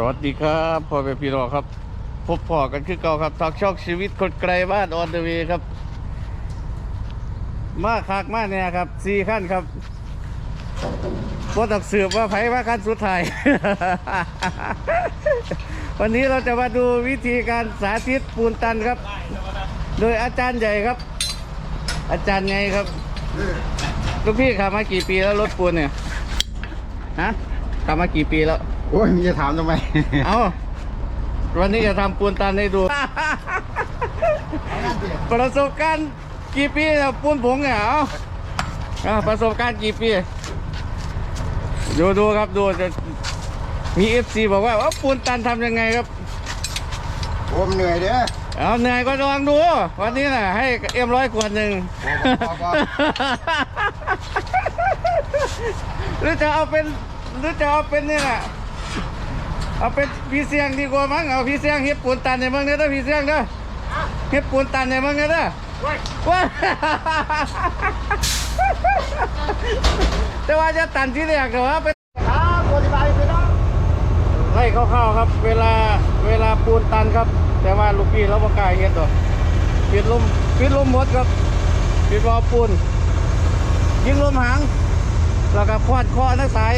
สวัสดีครับพ่อแม่พี่น้องครับ พบพ่อกันคือเก่าครับทอกช่องชีวิตคนไกลบ้านออนเดอะเวย์ครับ มาคักมาเนี่ยครับสี่ขั้นครับว่าต้องสืบว่าไผว่าขั้นสุดท้าย วันนี้เราจะมาดูวิธีการสาธิตปูนตันครับ โดยอาจารย์ใหญ่ครับ อาจารย์ไงครับลูกพี่ขับมากี่ปีแล้วรถปูนเนี่ยฮะขับมากี่ปีแล้ว โอ้ยมึงจะถามทำไม เอาวันนี้จะทำปูนตันให้ดู ประสบการณ์กี่ปีแล้วปูนผงเนี่ยเอาเอาประสบการณ์กี่ปี ดูดูครับดูจะมีเอฟซีบอกว่าว่าปูนตันทำยังไงครับ ผมเหนื่อยเด้อ เอาเหนื่อยก็ลองดู วันนี้นะให้เอ็มร้อยขวดหนึ่งพอพอพอ หรือจะเอาเป็นหรือจะเอาเป็นนี่แหละ เอาเป็นพี่เสียงดีกว่ามั้งเอาพี่เสียงเฮ็ดปูนตันในเมืองเด้อเด้อพี่เสียงเด้อเฮ็ดปูนตันในเมืองเด้อเด้อว้าแต่ว่าจะตันที่แรกเหรอวะเป็นครับอธิบายไปเนาะไล่คร่าวๆครับ เวลาเวลาปูนตันครับ แต่ว่าลูกพี่เราบ่กล้าเฮ็ดหรอกปิดลมปิดลมหมดครับปิดวอลปูน ยิงลมหางแล้วก็ควาดคอนักสาย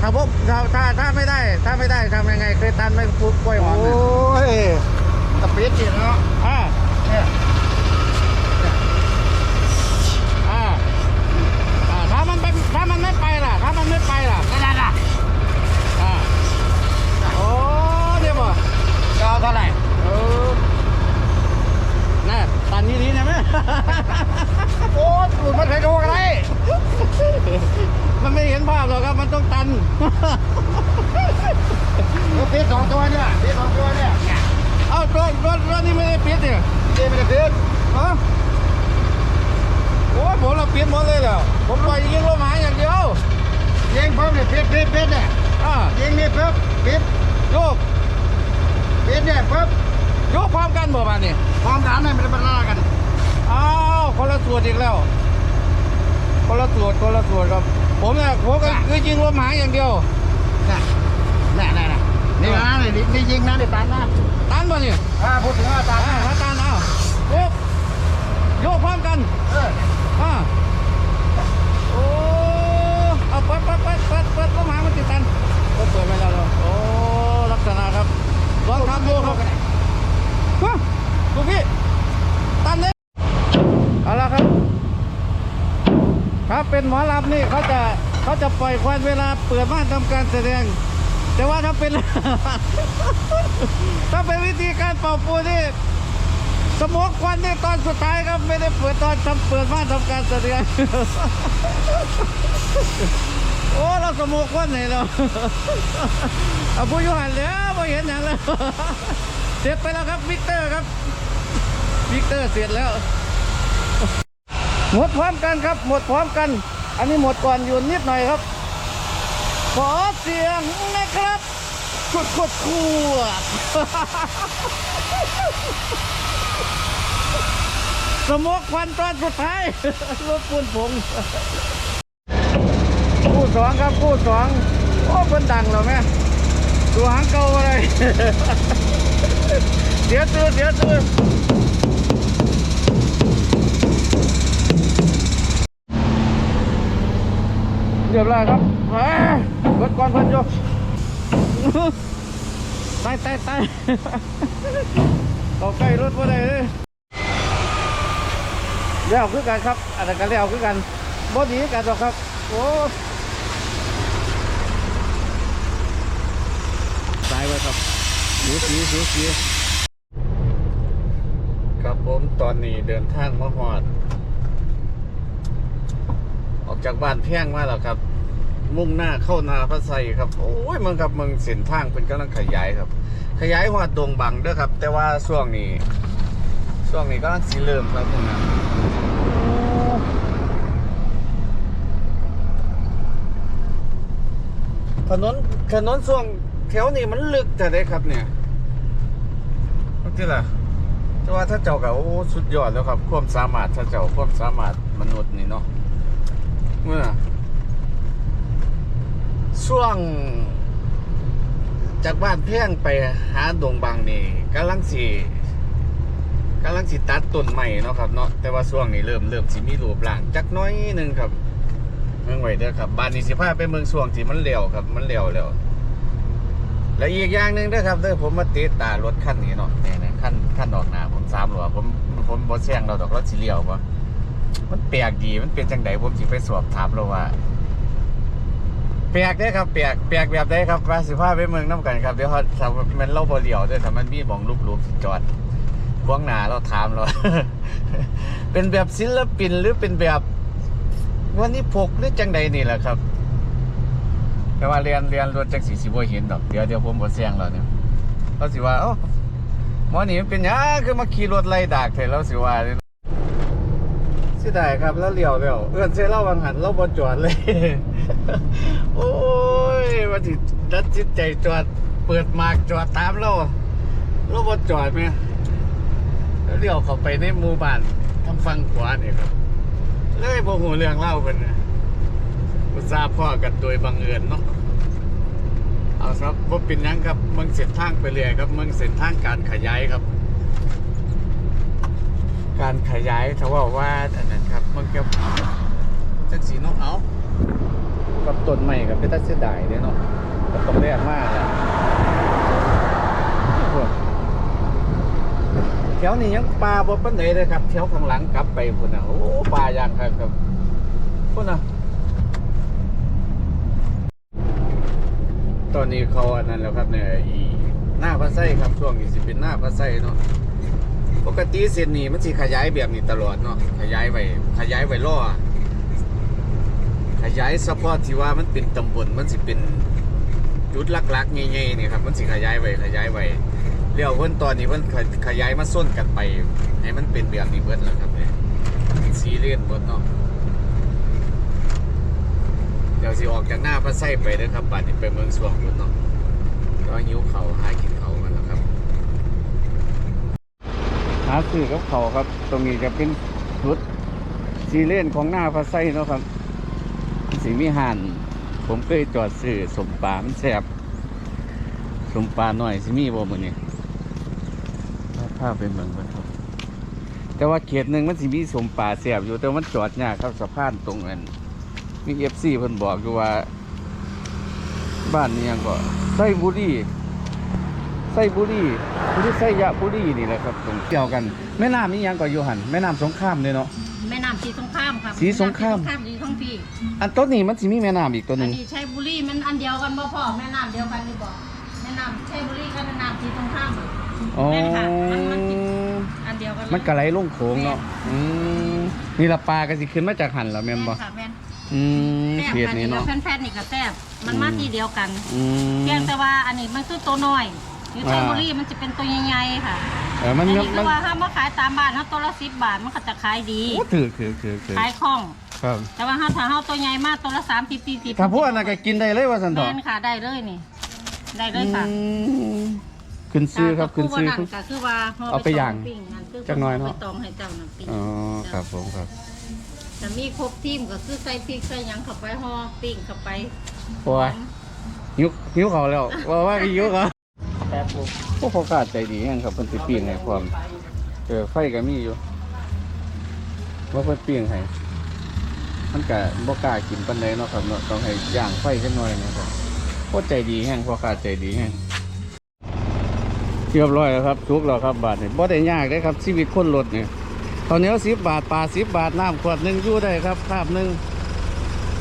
ถ้าพบถ้าถ้าถ้าไม่ได้ ถ้าไม่ได้ทำยังไงเคยตันไหมปุ๊บกล้วยหอมโอ้เนี่ยยตะปีดจีเนาะอ่าเนี่ยอ่าอ่าถ้ามันเป็นถ้ามันไม่ไปล่ะ ถ้ามันไม่ไปล่ะนั่นน่ะอ่าโอ้เดี๋ยวบ่จะเอาเท่าไหร่เออน่ะตันนี้ดีนะแม่ โอ้ยตูดมันเคยดูอะไร มันไม่เห็นภาพหรอกครับ มันต้องตันเออปีดสองตัวเนี่ยปีดสองตัวเนี่ยเนี่ย เอ้ารถรถรถนี่ไม่ได้ปิดเนี่ยเจ๊ไม่ได้ปีดฮะโอ้ยผมเราปิดหมดเลยแล้วผมปล่อยยิงลมหางอย่างเดียวยิงเพิ่มเนี่ยปีดปีดปีดเนี่ยอ่ายิงนี่เพิ่มปีดโยกปีดเนี่ยเพิ่มโยกพร้อมกันบ่บ้านนี่ความดันเนี่ยมันจะมาล่ากันอ้าวคนละส่วนอีกแล้วคนละส่วนคนละส่วนครับ ผมเนี่ยผมก็คือยิงลมหางอย่างเดียวน่ะน่ะน่ะน่ะนี่นะนี่นี่ยิงนะนี่ตันนะตันบ่นี่อ่าพูดถึงว่าตันอ่านะ ถ้าตันเอาโยกโยกพร้อมกัน เออ อ่าโอ้เอาเปิดเปิดเปิดเปิดเปิดลมหางมันติดตันเปิดเปิดไม่ได้แล้วโอ้ลักษณะครับลองทำดูครับ ฮะลูกพี่ตันเลยเอาละครับ ครับ เป็นหมอลำนี่เขาจะเขาจะปล่อยควันเวลาเปิดม่านทำการแสดง แต่ว่าถ้าเป็น ถ้าเป็นวิธีการเป่าปูนี่สโมกควันนี่ตอนสุดท้ายครับไม่ได้เปิดตอนทำเปิดม่านทำการแสดง โอ้เราสโมกควันไหนเราเอาผู้ยุหันแล้วไม่เห็นอย่างแล้วเสร็จไปแล้วครับวิกเตอร์ครับวิกเตอร์เสร็จแล้ว หมดพร้อมกันครับ หมดพร้อมกัน อันนี้หมดก่อนอยู่นิดหน่อยครับ ขอเสียงนะครับขุดขุดขัวสมกควันตอนสุดท้ายรถปูนผงคู่สองครับคู่สองโอ้เพิ่นดังแล้วแม่ดูหางเก่าอะไรเสียตัวเสียตัว เรียบร้อยครับเอ้ยรถก่อนเพิ่นโยตายตายตายเอาใกล้รถบ่ได้เลยเลี้ยวคือกันครับอันนั้นก็เลี้ยวคือกันบ่ดีกันหรอกครับ โอ้ตายไปครับสูสีสูสีครับผมตอนนี้เดินทางมาหอด จากบ้านเพียงมาแล้วครับ มุ่งหน้าเข้านาพระไซครับ โอ้ยมึงครับมึงเส้นทางเป็นกำลังขยายครับ ขยายหัวดงบังเด้อครับ แต่ว่าช่วงนี้ช่วงนี้ก็สีเริ่มครับมึงนะถนนถนนช่วงแถวนี้มันลึกแต่ได้ครับเนี่ยนี่แหละแต่ว่าถ้าเจ้ากับโอ้สุดยอดแล้วครับ ความสามารถถ้าเจ้าความสามารถมนุษย์นี่เนาะ เมื่อ ช่วง จากบ้านเพียงไปหาดงบางนี่กำลังสิกำลังสิตัดต้นใหม่เนาะครับเนาะแต่ว่าช่วงนี้เริ่มเริ่มสิมีรูปร่างจักน้อยนึงครับเมืองไว้เด้อครับบ้านนี้สิพาไปเมืองช่วงที่มันเลี้ยวครับ มันเลี้ยวแล้วและอีกอย่างหนึ่งด้ครับเด้อผมมาติดตารถคันนี้เนาะนี่ๆคันคันออกหน้าผมสามล้อผมผมบ่แซงเราดอกรถสิเลี้ยวบ่ มันแปลกดีมันเป็นจังไดผมสิไปสอบถามเราว่าแปลกเด้อครับแปลกแปลกแบบใดครับว่าสิพาไปเมืองน้ำกันครับเดี๋ยวเขาถ้ามันเล่าบ่เลี้ยวเด้อถ้ามันมีมองรูปๆสิจอดพวงหนาเราถามเราเป็นแบบศิลปินหรือเป็นแบบวันนี้พกหรือจังใดนี่แหละครับ แต่ว่าเรียนเรียนรถจังสีสิบ่เห็นดอกเดี๋ยวเดี๋ยวผมบ่แซงแล้วเนี่ยเราสิว่าเอ้ามอนี่มันเป็นยังคือมาขี่รถไล่ดากแท้เราสิว่า เสิได้ครับแล้วเลี้ยวแล้วเอื้อนเสียเล่าวังหันเราบ่จอดเลย โอ้ยว่าสิตัดสินใจจอด เปิดมากจอดตามเราเราบ่จอดไหมแล้วเลี้ยวเข้าไปในหมู่บ้านทางฝั่งขวาเนี่ยครับเลยบ่ฮู้เรื่องเล่าเพิ่นน่ะอุตส่าห์พ่อกันโดยบังเอิญเนาะเอาครับบ่เป็นยังครับเมืองเส้นทางไปเรื่อยครับเมืองเส้นทางการขยายครับ การขยายถ้าว่าว่าอันนั้นครับมันก็จังสีเนาะเอากับต้นใหม่กับเป็นตาเสียดายเด้เนาะก็ต้องแรกมากแหละโอ้โหแถวนี้ยังปลาบ่ปานใดเลยครับแถวข้างหลังกลับไปพุ่นน่ะโอ้ปลาอย่างครับครับพุ่นน่ะตอนนี้เขาอันนั้นแล้วครับเนี่ยอีหน้าพระไส้ครับช่วงนี้สิเป็นหน้าพระไส้เนาะ ปกติเส้นนี้มันสิขยายแบบนี้ตลอดเนาะขยายไว้ขยายไว้ล่อขยายเฉพาะที่ว่ามันเป็นตำบลมันสิเป็นจุดลักๆใหญ่ๆนี่ครับมันสิขยายไว้ขยายไว้เรียวเพิ่นตอนนี้เพิ่นขยายมาส้นกันไปให้มันเป็นแบบนี้เบิดแล้วครับเนี่ยเป็นซีเรียนเบิดเนาะเดี๋ยวสิออกจากหน้าพระไส้ไปเด้อครับบัดนี้ไปเมืองสวงพุ่นเนาะก็หิวเขาหากินเขาวกันแล้วครับ หาซื้อกับเขาวครับ ตรงนี้จะเป็นชุดซีเลนของหน้าพระไส้เนาะครับสีมีหันผมเคยจอดซื้อสมปลามันแสบสมปลาหน่อยสิมีบ่มือนี่ภาพเป็นเมืองเบิ่งครับแต่ว่าเขตหนึ่งมันสิมีสมปลาแสบอยู่แต่มันจอดยากครับสะพานตรงนั้นมีเอฟซีเพิ่นบอกอยู่ว่า บ้านนี้ยังก็ไส้บุรี ไส้บุรีหรือไส้ยะบุรีนี่แหละครับตรงเกี่ยวกันแม่น้ำนี่ยังก็อยู่หันแม่น้ำสงครามเลยเนาะ แม่น้ำสีสงครามครับสีสงครามแน้ำสีสงครามสีท้องพี่อันต้นนี้มันสิมีแม่น้ำอีกตัวหอันึ่นงนี้ใช้บุรีมันอันเดียวกันบ่พ่อแม่น้ำเดียวกันนี่บ่แม่น้ำใช้บุรีกับแม่น้ำสีสงครามอ๋อ แม่นค่ะมันมันติดอันเดียวกันเลยมันกระไรลงโขงเนาะอืมนี่ละปลาก็สิขึ้นมาจากหันแล้วแม่นบ่ค่ะแม่นอืมแซ่บเขตกันนี้นี่เนาะแฟนๆนี่ก็แซ่บมันมาอืมทีเดียวกัน อืมเพียงแต่ว่าอันนี้มันคือตัวน้อย อยู่ใช้อ่าบุรีมันจะเป็นตัวใหญ่ๆค่ะเออมันอันมันนี้คืมันอว่าถ้ามาขายตามบ้านเฮาตัวละ10บาทมันก็จะขายดี โอ้ถือถือถือถือขายคล่อง ครับแต่ว่าถ้าถ้าเฮาตัวใหญ่มากตัวละ30 40ถ้าพวกอันนั้นก็กินได้เลยว่าสันทอแม่นค่ะได้เลยนี่ ได้เลยค่ะอืมขึ้นซื้อครับขึ้นซื้อก็ก็คือว่าเอาไปย่างปิ้นั่นคือจักหน่อยเนาะ ไปตองให้เจ้าน้ำปิ้งอ๋อครับผมครับ แต่มีครบทีมก็คือใส่พริกใส่หยังเข้าไปห่อปิ้งเข้าไป โอ้ย หิวหิวเขาแล้วว่าว่าหิวเขาแต่ปุ๊บ พวกพ่อกาใจดีแฮงครับเพิ่นสิปิ้งให้ความเออไฟก็มีอยู่ว่าเพิ่นปิ้งให้มันก็บ่กล้ากินปานใดเนาะครับเนาะต้องให้ย่างไฟจักหน่อยนะครับโคตรใจดีแฮงพ่อกาใจดีแฮงเรียบร้อยแล้วครับสุกแล้วครับบาทนี่บ่ได้ยากเด้ครับชีวิตคนรถเนี่ข้าวเหนียว10บาทปลา10บบาทน้ำขวดหนึ่งยู่ได้ครับคาบหนึ่ง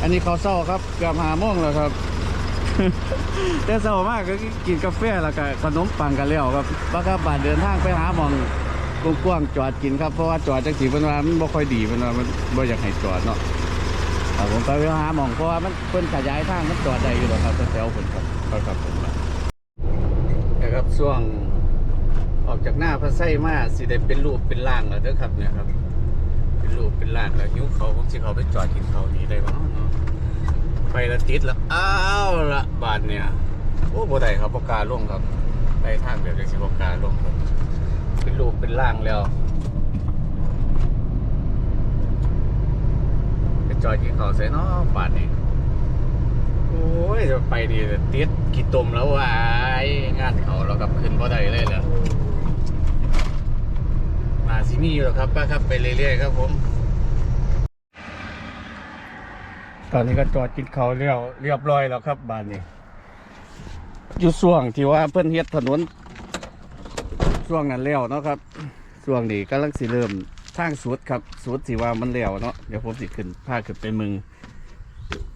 อันนี้เขาวเช้าครับเกือบ5โมงแล้วครับ แต่เช้ามากก็กินกาแฟแล้วก็ขนมปังกันแล้วครับว่าครับาทเดินทางไปหาหมองกว้างๆจอดกินครับเพราะว่าจอดจังสีเพิ่นว่ามันบ่ค่อยดีเพิ่นว่ามันบ่อยากให้จอดเนาะครับผมไปหาหมองเพราะว่ามันเพิ่นขยายทางมันจอดได้อยู่แล้วครับแถวๆเพิ่นครับครับครับผมนะครับช่วงออกจากหน้าพระไส้มาสิได้เป็นรูปเป็นร่างแล้วเด้อครับเนี่ยครับ เป็นรูปเป็นร่างแล้วหิวเขาผมสิเขาไปจอดกินเขาวนี้ได้บ่เนาะเนาะ ไปละติดละอ้าวละบาทเนี่ยโอ้บ่ได้ครับปกล้าลงครับไปทางแบบจังสิบ่กล้าลงครับเป็นรูปเป็นร่างแล้วไปจอดกินข้าใส่เนาะบาทนี่โอ้ยจะไปดีติดกี่ตมแล้ววายงานเขาแล้วครับขึ้นบ่ได้เลยเหรอมาสิมีอยู่แล้วครับป้าครับไปเรื่อยๆครับผม ตอนนี้ก็จอดกินเขาเรียวเรียบร้อยแล้วครับบ้านนี้อยู่ช่วงที่ว่าเพิ่อนเฮ็ดถนนช่วงนั้นแล้วเนาะครับช่วงนี้กำลังสิเริ่มทางสุดครับสุดสิว่ามันแล้วเนาะเดี๋ยวผมสิขึ้นพาขึ้นไปมึง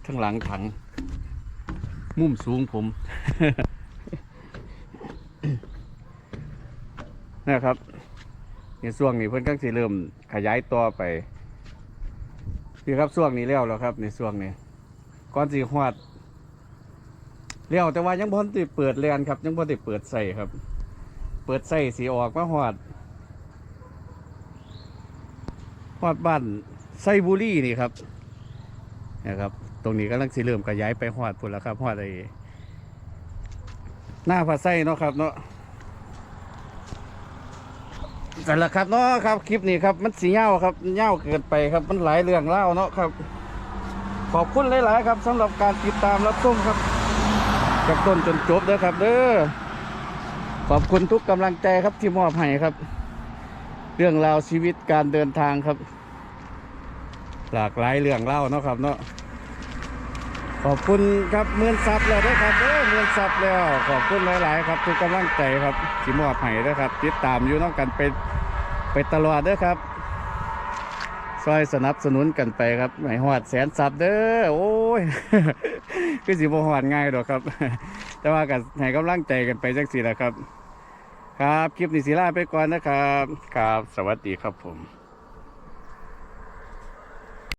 ข้างหลังถัง มุมสูงผมนะครับในช่วงนี้เพิ่อนกำลังสิเริ่มขยายต่อไป พี่ครับช่วงนี้แล้วแล้วครับในช่วงนี้ก่อนสิฮอดเลี้ยวแต่ว่ายังบ่ได้เปิดแลนครับ ยังบ่ได้เปิดใส่ครับ เปิดใส่สีออกมาหอดหอดบ้านไซบุรีนี่ครับนะครับ ตรงนี้กำลังสิเริ่มขยายไปหอดพุ่นแล้วครับหอดไอ้หน้าผาไส้เนาะครับเนาะ กันละครับเนาะครับคลิปนี้ครับมันสีเงาครับเงาเกินไปครับมันหลายเรื่องเล่าเนาะครับ ขอบคุณหลาย ๆ ครับสำหรับการติดตามรับชมครับจากต้นจนจบเด้อครับ เด้อขอบคุณทุกกำลังใจครับที่มอบให้ครับ เรื่องราวชีวิตการเดินทางครับ หลากหลายเรื่องเล่าเนาะครับเนาะ ขอบคุณครับเมือนซับแล้วด้อครับเมือนซับแล้วขอบคุณหลายๆ ครับทุกกำลังใจครับทีมอบให้ด้อครับ ติดตามอยู่น้องกันไปไปตลอดด้อครับซอยสนับสนุนกันไปครับให้หอดแสนซับเด้อโอ้ยคือสิบ่หอดง่ายดอกครับ แต่ว่าก็ให้กำลังใจกันไปจังสีแหละครับ ครับคลิปนี้สิลาไปก่อนนะครับครับ สวัสดีครับผม